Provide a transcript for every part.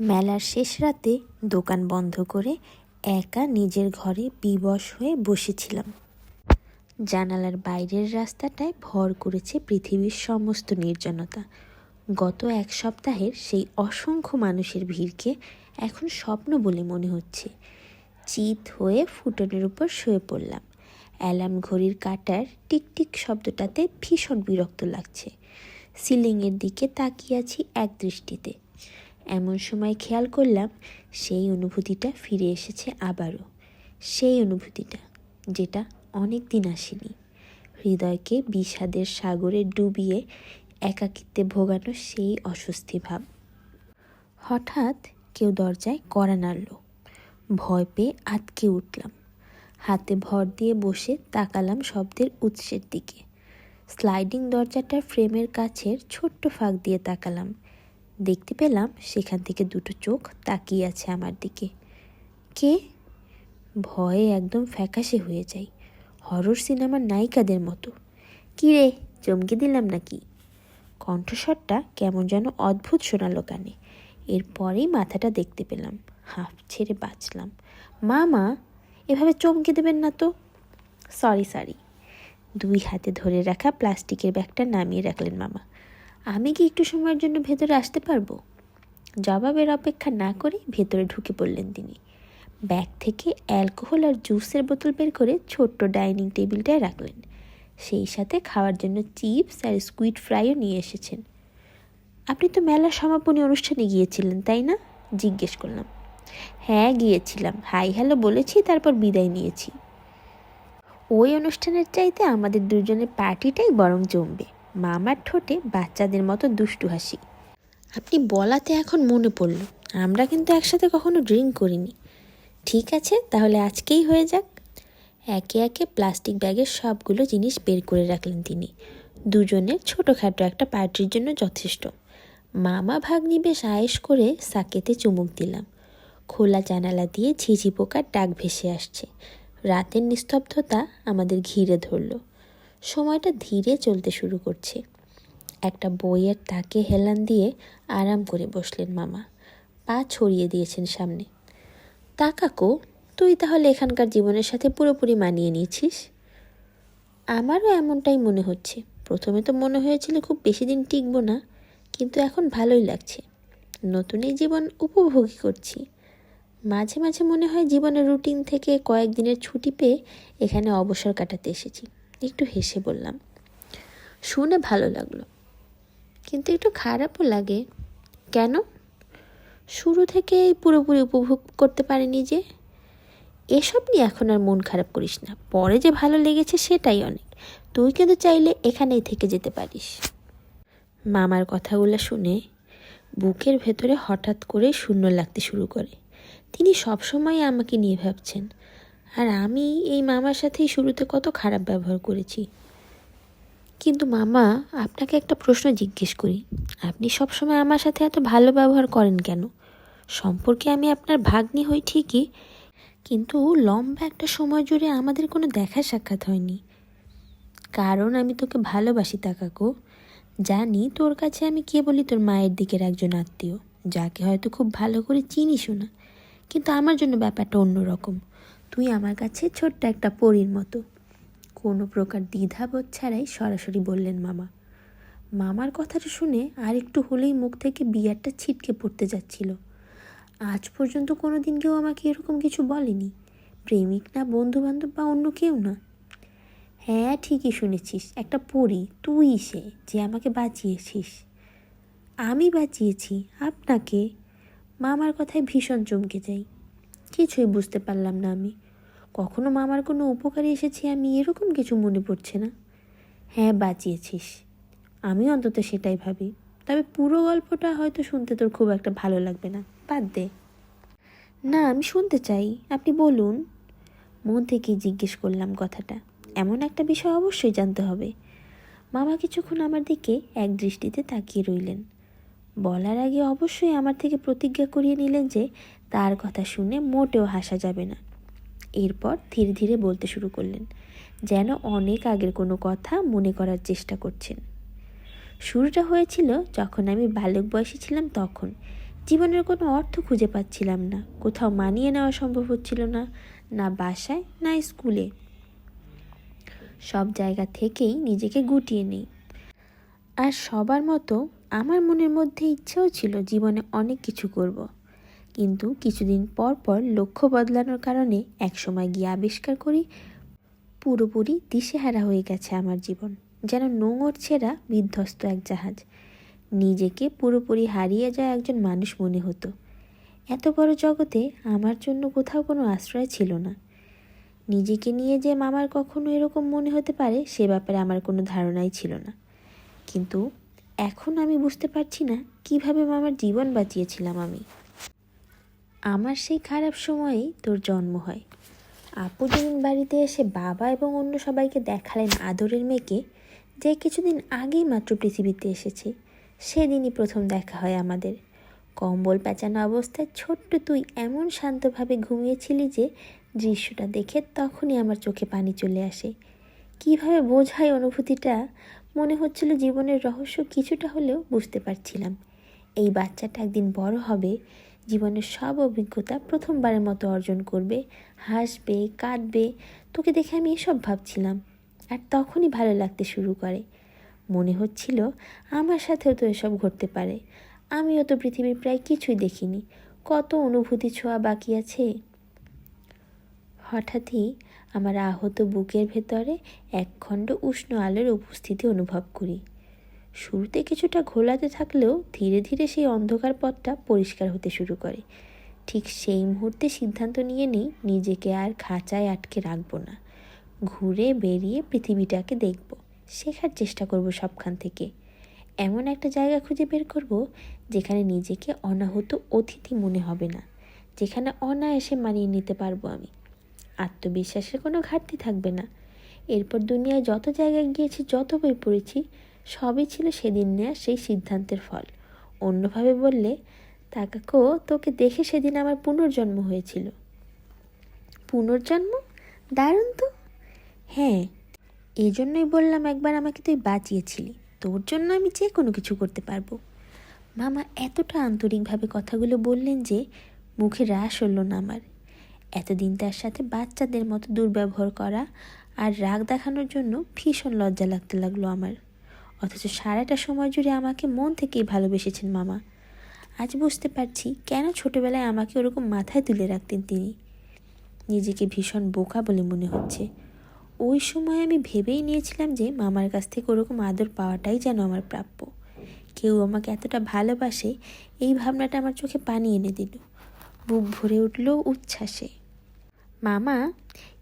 মেলার শেষ রাতে দোকান বন্ধ করে একা নিজের ঘরে বিবশ হয়ে বসেছিলাম। জানালার বাইরের রাস্তাটায় ভর করেছে পৃথিবীর সমস্ত নির্জনতা। গত এক সপ্তাহের সেই অসংখ্য মানুষের ভিড়কে এখন স্বপ্ন বলে মনে হচ্ছে। চিত হয়ে ফুটনের উপর শুয়ে পড়লাম। অ্যালার্ম ঘড়ির কাটার টিকটিক শব্দটাতে ভীষণ বিরক্ত লাগছে। সিলিংয়ের দিকে তাকিয়ে আছি এক দৃষ্টিতে। এমন সময় খেয়াল করলাম সেই অনুভূতিটা ফিরে এসেছে আবারও। সেই অনুভূতিটা, যেটা অনেক দিন আসেনি। হৃদয়কে বিষাদের সাগরে ডুবিয়ে একাকিত্বে ভোগানো সেই অস্বস্তি ভাব। হঠাৎ কেউ দরজায় কড়া নাড়ল। ভয় পেয়ে আটকে উঠলাম। হাতে ভর দিয়ে বসে তাকালাম শব্দের উৎসের দিকে। স্লাইডিং দরজাটার ফ্রেমের কাছের ছোট্ট ফাঁক দিয়ে তাকালাম। দেখতে পেলাম সেখান থেকে দুটো চোখ তাকিয়ে আছে আমার দিকে। কে? ভয়ে একদম ফ্যাকাশে হয়ে যাই। হরর সিনেমার নায়িকাদের মতো। কী রে, চমকে দিলাম নাকি? কণ্ঠস্বরটা কেমন যেন অদ্ভুত শোনালো কানে। এরপরেই মাথাটা দেখতে পেলাম। হাফ ছেড়ে বাঁচলাম। মা মা, এভাবে চমকে দেবেন না তো? Sorry sorry. দুই হাতে ধরে রাখা প্লাস্টিকের ব্যাগটা নামিয়ে রাখলেন মামা। আমি কি একটু সময়ের জন্য ভেতরে আসতে পারব? জবাবের অপেক্ষা না করে ভেতরে ঢুকে পড়লেন তিনি। ব্যাগ থেকে অ্যালকোহল আর জুসের বোতল বের করে ছোট্ট ডাইনিং টেবিলটায় রাখলেন। সেই সাথে খাওয়ার জন্য চিপস আর স্কুইড ফ্রাইও নিয়ে এসেছেন। আপনি তো মেলার সমাপনী অনুষ্ঠানে গিয়েছিলেন, তাই না? জিজ্ঞেস করলাম। হ্যাঁ গিয়েছিলাম। হাই হ্যালো বলেছি, তারপর বিদায় নিয়েছি। ওই অনুষ্ঠানের চাইতে আমাদের দুজনের পার্টিটাই বরং জমবে। মামার ঠোঁটে বাচ্চাদের মতো দুষ্টু হাসি। আপনি বলাতে এখন মনে পড়ল, আমরা কিন্তু একসাথে কখনো ড্রিঙ্ক করিনি। ঠিক আছে, তাহলে আজকেই হয়ে যাক। একে একে প্লাস্টিক ব্যাগের সবগুলো জিনিস বের করে রাখলেন তিনি। দুজনের ছোটোখাটো একটা পার্টির জন্য যথেষ্ট। মামা ভাগ্নি বেশ আয়েস করে সাকেতে চুমুক দিলাম। খোলা জানালা দিয়ে ঝিঝি পোকার ডাক ভেসে আসছে। রাতের নিস্তব্ধতা আমাদের ঘিরে ধরল। সময়টা ধীরে চলতে শুরু করছে। একটা বইয়ের তাকে হেলান দিয়ে আরাম করে বসলেন মামা। পা ছড়িয়ে দিয়েছেন সামনে। তা কাকু, তুই তাহলে এখানকার জীবনের সাথে পুরোপুরি মানিয়ে নিয়েছিস? আমারও এমনটাই মনে হচ্ছে। প্রথমে তো মনে হয়েছিল খুব বেশি দিন টিকবো না, কিন্তু এখন ভালোই লাগছে। নতুন এই জীবন উপভোগী করছি। মাঝে মাঝে মনে হয় জীবনের রুটিন থেকে কয়েকদিনের ছুটি পেয়ে এখানে অবসর কাটাতে এসেছি। একটু হেসে বললাম, শুনে ভালো লাগল। কিন্তু একটু খারাপও লাগে। কেন? শুরু থেকে পুরোপুরি উপভোগ করতে পারিনি যে। এসব নিয়ে এখন আর মন খারাপ করিস না। পরে যে ভালো লেগেছে সেটাই অনেক। তুই কিন্তু চাইলে এখানেই থেকে যেতে পারিস। মামার কথাগুলো শুনে বুকের ভেতরে হঠাৎ করে শূন্য লাগতে শুরু করে। তিনি সবসময় আমাকে নিয়ে ভাবছেন আর আমি এই মামার সাথেই শুরুতে কত খারাপ ব্যবহার করেছি। কিন্তু মামা, আপনাকে একটা প্রশ্ন জিজ্ঞেস করি। আপনি সবসময় আমার সাথে এত ভালো ব্যবহার করেন কেন? সম্পর্কে আমি আপনার ভাগ্নি হই ঠিকই, কিন্তু লম্বা একটা সময় জুড়ে আমাদের কোনো দেখা সাক্ষাৎ হয়নি। কারণ আমি তোকে ভালোবাসি তাকাকো জানি তোর কাছে আমি কে বলি তোর মায়ের দিকের একজন আত্মীয়, যাকে হয়তো খুব ভালো করে চিনিসও না। কিন্তু আমার জন্য ব্যাপারটা অন্যরকম। তুই আমার কাছে ছোট্ট একটা পরীর মতো। কোনো প্রকার দ্বিধাবোধ ছাড়াই সরাসরি বললেন মামা। মামার কথাটা শুনে আর একটু হলেই মুখ থেকে বিয়ারটা ছিটকে পড়তে যাচ্ছিল। আজ পর্যন্ত কোনো দিন কেউ আমাকে এরকম কিছু বলেনি। প্রেমিক না বন্ধু বান্ধব বা অন্য কেউ না। হ্যাঁ ঠিকই শুনেছিস, একটা পড়ি তুই সে, যে আমাকে বাঁচিয়েছিস। আমি বাঁচিয়েছি, আপনাকে? মামার কথায় ভীষণ চমকে যাই। কিছুই বুঝতে পারলাম না আমি। কখনো মামার কোনো উপকারে এসেছি আমি এরকম কিছু মনে পড়ছে না। হ্যাঁ বাঁচিয়েছিস। আমি অন্তত সেটাই ভাবি। তবে পুরো গল্পটা হয়তো শুনতে তোর খুব একটা ভালো লাগবে না। বাদ দে। না, আমি শুনতে চাই। আপনি বলুন। মন থেকেই জিজ্ঞেস করলাম কথাটা। এমন একটা বিষয় অবশ্যই জানতে হবে। মামা কিছুক্ষণ আমার দিকে এক দৃষ্টিতে তাকিয়ে রইলেন। বলার আগে অবশ্যই আমার থেকে প্রতিজ্ঞা করিয়ে নিলেন যে তার কথা শুনে মোটেও হাসা যাবে না। এরপর ধীরে ধীরে বলতে শুরু করলেন, যেন অনেক আগের কোনো কথা মনে করার চেষ্টা করছেন। শুরুটা হয়েছিল যখন আমি বালক বয়সী ছিলাম তখন। জীবনের কোনো অর্থ খুঁজে পাচ্ছিলাম না। কোথাও মানিয়ে নেওয়া সম্ভব হচ্ছিল না না বাসায়, না স্কুলে। সব জায়গা থেকেই নিজেকে গুটিয়ে নেই। আর সবার মতো আমার মনের মধ্যে ইচ্ছেও ছিল জীবনে অনেক কিছু করব। কিন্তু কিছুদিন পর পর লক্ষ্য বদলানোর কারণে একসময় গিয়ে আবিষ্কার করি, পুরোপুরি দিশেহারা হয়ে গেছে আমার জীবন, যেন নোঙর ছেঁড়া বিধ্বস্ত এক জাহাজ। নিজেকে পুরোপুরি হারিয়ে যায় একজন মানুষ মনে হতো। এত বড় জগতে আমার জন্য কোথাও কোনো আশ্রয় ছিল না। নিজেকে নিয়ে যে মামার কখনো এরকম মনে হতে পারে, সে ব্যাপারে আমার কোনো ধারণাই ছিল না। কিন্তু এখন আমি বুঝতে পারছি না কীভাবে মামার জীবন বাঁচিয়েছিলাম আমি। আমার সেই খারাপ সময়েই তোর জন্ম হয়। আপু যেদিন বাড়িতে এসে বাবা এবং অন্য সবাইকে দেখালেন আদরের মেয়েকে, যে কিছুদিন আগেই মাত্র পৃথিবীতে এসেছে, সেদিনই প্রথম দেখা হয় আমাদের। কম্বল পেঁচানো অবস্থায় ছোট্ট তুই এমন শান্তভাবে ঘুমিয়েছিলি যে দৃশ্যটা দেখে তখনই আমার চোখে পানি চলে আসে। কীভাবে বোঝায় অনুভূতিটা? মনে হচ্ছিল জীবনের রহস্য কিছুটা হলেও বুঝতে পারছিলাম। এই বাচ্চাটা একদিন বড় হবে জীবনের সব অভিজ্ঞতা প্রথমবারের মতো অর্জন করবে, হাসবে, কাঁদবে। তোকে দেখে আমি এসব ভাবছিলাম, আর তখনই ভালো লাগতে শুরু করে। মনে হচ্ছিল আমার সাথেও তো এসব ঘটতে পারে। আমিও তো পৃথিবীর প্রায় কিছুই দেখিনি। কত অনুভূতি ছোঁয়া বাকি আছে। হঠাৎই আমার আহত বুকের ভেতরে একখণ্ড উষ্ণ আলোর উপস্থিতি অনুভব করি। শুরুতে কিছুটা ঘোলাতে থাকলেও ধীরে ধীরে সেই অন্ধকার পথটা পরিষ্কার হতে শুরু করে। ঠিক সেই মুহূর্তে সিদ্ধান্ত নিয়ে নিই, নিজেকে আর খাঁচায় আটকে রাখব না। ঘুরে বেরিয়ে পৃথিবীটাকে দেখব, শেখার চেষ্টা করব সবখান থেকে। এমন একটা জায়গা খুঁজে বের করব, যেখানে নিজেকে অনাহত অতিথি মনে হবে না, যেখানে অনায়াসে মানিয়ে নিতে পারব আমি। আত্মবিশ্বাসের কোনো ঘাটতি থাকবে না। এরপর দুনিয়ায় যত জায়গায় গিয়েছি, যত বই পড়েছি সবই ছিল সেদিন নেওয়া সেই সিদ্ধান্তের ফল। অন্যভাবে বললে, তাকাকো, তোকে দেখে সেদিন আমার পুনর্জন্ম হয়েছিল। পুনর্জন্ম? দারুণ তো! হ্যাঁ এই জন্যই বললাম একবার আমাকে তুই বাঁচিয়েছিলি। তোর জন্য আমি যে কোনো কিছু করতে পারব। মামা, এতটা আন্তরিকভাবে কথাগুলো বললেন যে মুখে রাস হলো না আমার। এতদিন তার সাথে বাচ্চাদের মতো দুর্ব্যবহার করা আর রাগ দেখানোর জন্য ভীষণ লজ্জা লাগতে লাগল আমার। অথচ সারাটা সময় জুড়ে আমাকে মন থেকেই ভালোবেসেছেন মামা। আজ বুঝতে পারছি কেন ছোটবেলায় আমাকে ওরকম মাথায় তুলে রাখতেন তিনি। নিজেকে ভীষণ বোকা বলে মনে হচ্ছে। ওই সময় আমি ভেবেই নিয়েছিলাম যে মামার কাছ থেকে ওরকম আদর পাওয়াটাই যেন আমার প্রাপ্য। কেউ আমাকে এতটা ভালোবাসে, এই ভাবনাটা আমার চোখে পানি এনে দিল। বুক ভরে উঠল উচ্ছ্বাসে। মামা,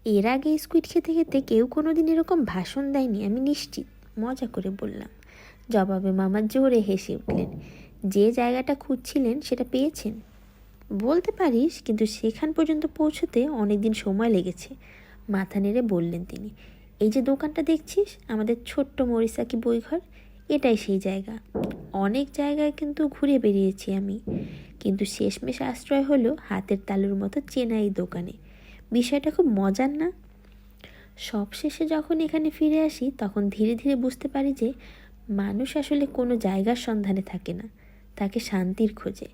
এর আগে স্কুইড খেতে খেতে কেউ কোনো দিন এরকম ভাষণ দেয়নি, আমি নিশ্চিত। মজা করে বললাম। জবাবে মামা জোরে হেসে উঠলেন যে জায়গাটা খুঁজছিলেন সেটা পেয়েছেন। বলতে পারিস, কিন্তু সেখান পর্যন্ত পৌঁছতে অনেক দিন সময় লেগেছে। মাথা নেড়ে বললেন তিনি, এই যে দোকানটা দেখছিস, আমাদের ছোট্ট মরিসাকি বইঘর, এটাই সেই জায়গা। অনেক জায়গায় কিন্তু ঘুরে বেরিয়েছি আমি। কিন্তু শেষমেশ আশ্রয় হলো হাতের তালুর মতো চেনা এই দোকানে। বিষয়টা খুব মজার না? সবশেষে যখন এখানে ফিরে আসি, তখন ধীরে ধীরে বুঝতে পারি যে মানুষ আসলে কোনো জায়গার সন্ধানে থাকে না। তাকে শান্তির খোঁজে।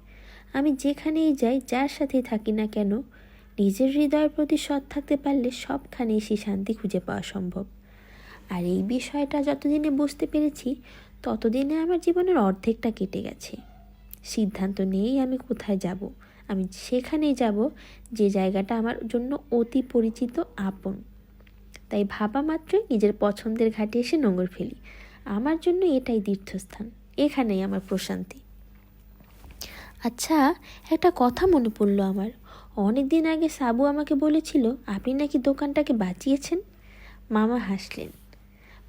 আমি যেখানেই যাই, যার সাথেই থাকি না কেন, নিজের হৃদয়ের প্রতি সৎ থাকতে পারলে সবখানেই সেই শান্তি খুঁজে পাওয়া সম্ভব। আর এই বিষয়টা যতদিনে বুঝতে পেরেছি, ততদিনে আমার জীবনের অর্ধেকটা কেটে গেছে। সিদ্ধান্ত নিয়েই আমি কোথায় যাব? আমি সেখানেই যাব, যে জায়গাটা আমার জন্য অতি পরিচিত, আপন। তাই ভাবা মাত্রই নিজের পছন্দের ঘাটে এসে নোংর ফেলি। আমার জন্য এটাই তীর্থস্থান। এখানেই আমার প্রশান্তি। আচ্ছা একটা কথা মনে পড়ল আমার। অনেক দিন আগে সাবু আমাকে বলেছিল, আপনি নাকি দোকানটাকে বাঁচিয়েছেন? মামা হাসলেন।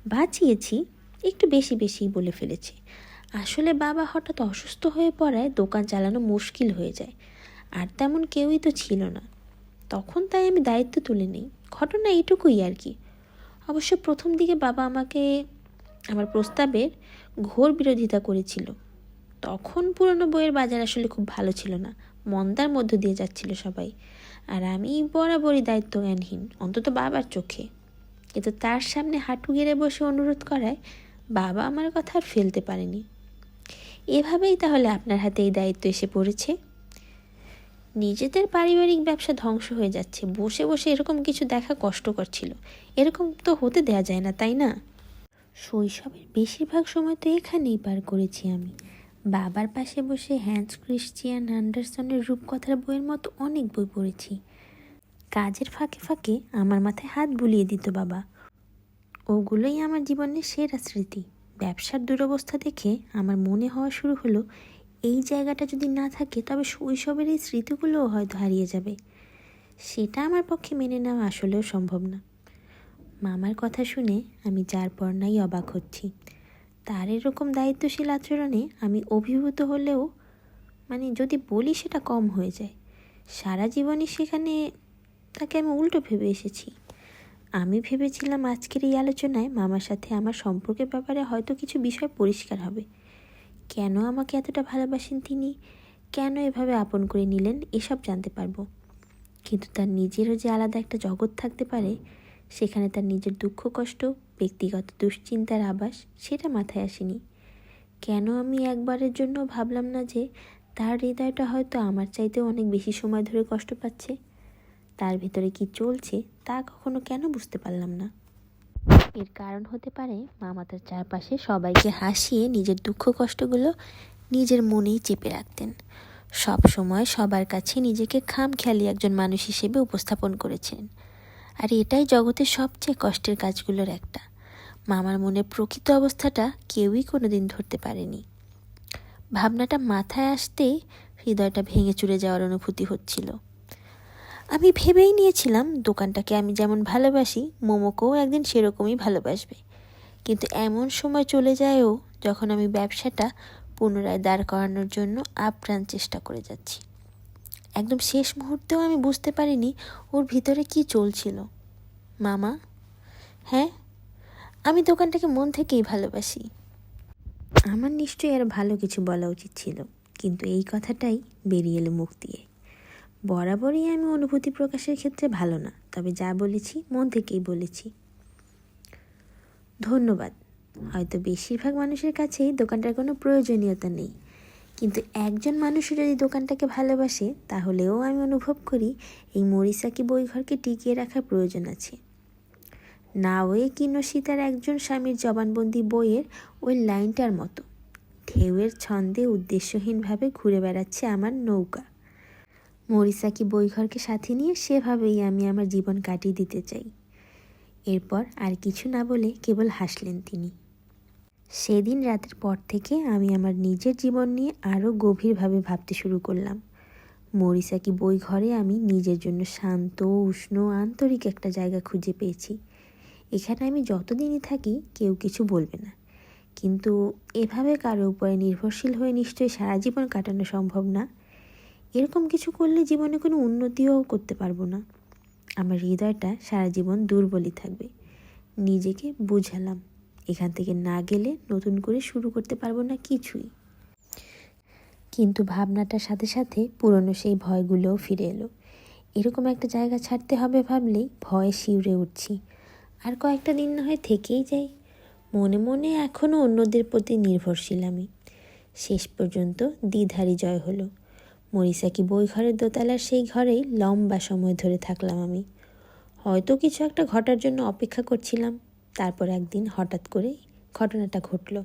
বাঁচিয়েছি? একটু বেশি বেশি বলে ফেলেছি। আসলে বাবা হঠাৎ অসুস্থ হয়ে পড়ায় দোকান চালানো মুশকিল হয়ে যায়। আর তেমন কেউই তো ছিল না। তখন তাই আমি দায়িত্ব তুলে নিই। ঘটনা এইটুকুই আর কি। অবশ্য প্রথম দিকে বাবা আমাকে আমার প্রস্তাবের ঘোর বিরোধিতা করেছিল। তখন পুরনো বইয়ের বাজার আসলে খুব ভালো ছিল না, মন্দার মধ্য দিয়ে যাচ্ছিল সবাই। আর আমি বরাবরই দায়িত্ব জ্ঞানহীন অন্তত বাবার চোখে। কিন্তু তার সামনে হাঁটু গেড়ে বসে অনুরোধ করায় বাবা আমার কথা আর ফেলতে পারেনি। এভাবেই তাহলে আপনার হাতে এই দায়িত্ব এসে পড়েছে? নিজেদের পারিবারিক ব্যবসা ধ্বংস হয়ে যাচ্ছে। বসে বসে এরকম কিছু দেখা কষ্টকর ছিল। এরকম তো হতে দেয়া যায় না, তাই না? শৈশবের বেশিরভাগ সময় তো এখানেই পার করেছি আমি। বাবার পাশে বসে হ্যান্স ক্রিশ্চিয়ান অ্যান্ডারসনের রূপকথার বইয়ের মতো অনেক বই পড়েছি। কাজের ফাঁকে ফাঁকে আমার মাথায় হাত বুলিয়ে দিত বাবা। ওগুলোই আমার জীবনের সেরা স্মৃতি। ব্যবসার দুরবস্থা দেখে আমার মনে হওয়া শুরু হলো এই জায়গাটা যদি না থাকে, তবে শৈশবের এই স্মৃতিগুলোও হয়তো হারিয়ে যাবে। সেটা আমার পক্ষে মেনে নেওয়া আসলেও সম্ভব না। মামার কথা শুনে আমি যার পর নাই অবাক হচ্ছি। তার এরকম দায়িত্বশীল আচরণে আমি অভিভূত হলেও মানে যদি বলি সেটা কম হয়ে যায়। সারা জীবনই সেখানে তাকে আমি উল্টো ভেবে এসেছি। আমি ভেবেছিলাম আজকের এই আলোচনায় মামার সাথে আমার সম্পর্কের ব্যাপারে হয়তো কিছু বিষয় পরিষ্কার হবে। কেন আমাকে এতটা ভালোবাসেন তিনি? কেন এভাবে আপন করে নিলেন? এসব জানতে পারব। কিন্তু তার নিজেরও যে আলাদা একটা জগৎ থাকতে পারে, সেখানে তার নিজের দুঃখ, কষ্ট, ব্যক্তিগত দুশ্চিন্তার আবাস সেটা মাথায় আসেনি। কেন আমি একবারের জন্য ভাবলাম না যে তার হৃদয়টা হয়তো আমার চাইতেও অনেক বেশি সময় ধরে কষ্ট পাচ্ছে? তার ভিতরে কি চলছে, তা কখনো কেন বুঝতে পারলাম না। এর কারণ হতে পারে মামা চারপাশে সবাইকে হাসিয়ে নিজের দুঃখ কষ্টগুলো নিজের মনেই চেপে রাখতেন। সব সময় সবার কাছে নিজেকে খাম খেয়ালি একজন মানুষ হিসেবে উপস্থাপন করেছেন আর এটাই জগতের সবচেয়ে কষ্টের কাজগুলোর একটা। মামার মনের প্রকৃত অবস্থাটা কেউই কোনোদিন ধরতে পারেনি। ভাবনাটা মাথায় আসতেই হৃদয়টা ভেঙে চুরে যাওয়ার অনুভূতি হচ্ছিল। আমি ভেবেই নিয়েছিলাম দোকানটাকে আমি যেমন ভালোবাসি, মোমোকেও একদিন সেরকমই ভালোবাসবে। কিন্তু এমন সময় চলে যায়ও যখন আমি ব্যবসাটা পুনরায় দাঁড় করানোর জন্য আপ্রাণ চেষ্টা করে যাচ্ছি। একদম শেষ মুহূর্তেও আমি বুঝতে পারিনি ওর ভিতরে কি চলছিল। মামা? হ্যাঁ? আমি দোকানটাকে মন থেকেই ভালোবাসি। আমার নিশ্চয়ই আর ভালো কিছু বলা উচিত ছিল, কিন্তু এই কথাটাই বেরিয়ে এলো মুখ দিয়ে। বরাবরই আমি অনুভূতি প্রকাশের ক্ষেত্রে ভালো না, তবে যা বলেছি, মন থেকেই বলেছি। ধন্যবাদ। হয়তো বেশিরভাগ মানুষের কাছেই দোকানটার কোনো প্রয়োজনীয়তা নেই, কিন্তু একজন মানুষও যদি দোকানটাকে ভালোবাসে, তাহলেও আমি অনুভব করি এই মরিসাকি বইঘরকে টিকিয়ে রাখার প্রয়োজন আছে। না ওয়ে নাওয়ে কিনোশিতার একজন স্বামীর জবানবন্দি বইয়ের ওই লাইনটার মতো। ঢেউয়ের ছন্দে উদ্দেশ্যহীনভাবে ঘুরে বেড়াচ্ছে আমার নৌকা। মরিসাকি বইঘরকে সাথে নিয়ে সেভাবেই আমি আমার জীবন কাটিয়ে দিতে চাই? এরপর আর কিছু না বলে কেবল হাসলেন তিনি। সেদিন রাতের পর থেকে আমি আমার নিজের জীবন নিয়ে আরও গভীরভাবে ভাবতে শুরু করলাম। মরিসাকি বই ঘরে আমি নিজের জন্য শান্ত, উষ্ণ, আন্তরিক একটা জায়গা খুঁজে পেয়েছি? এখানে আমি যতদিনই থাকি কেউ কিছু বলবে না। কিন্তু এভাবে কারও উপরে নির্ভরশীল হয়ে নিশ্চয়ই সারা জীবন কাটানো সম্ভব না। এরকম কিছু করলে জীবনে কোনো উন্নতিও করতে পারব না। আমার হৃদয়টা সারা জীবন দুর্বলই থাকবে। নিজেকে বুঝালাম, এখান থেকে না গেলে নতুন করে শুরু করতে পারব না কিছুই। কিন্তু ভাবনাটার সাথে সাথে পুরনো সেই ভয়গুলোও ফিরে এলো। এরকম একটা জায়গা ছাড়তে হবে ভাবলেই ভয়ে শিউরে উঠছি। আর কয়েকটা দিন না হয় থেকেই যাই। মনে মনে এখনও অন্যদের প্রতি নির্ভরশীল আমি। শেষ পর্যন্ত দ্বিধারই জয় হলো। মরিসাকি বই ঘরের দোতলার সেই ঘরেই লম্বা সময় ধরে থাকলাম আমি। হয়তো কিছু একটা ঘটার জন্য অপেক্ষা করছিলাম। তারপর একদিন হঠাৎ করে ঘটনাটা ঘটলো।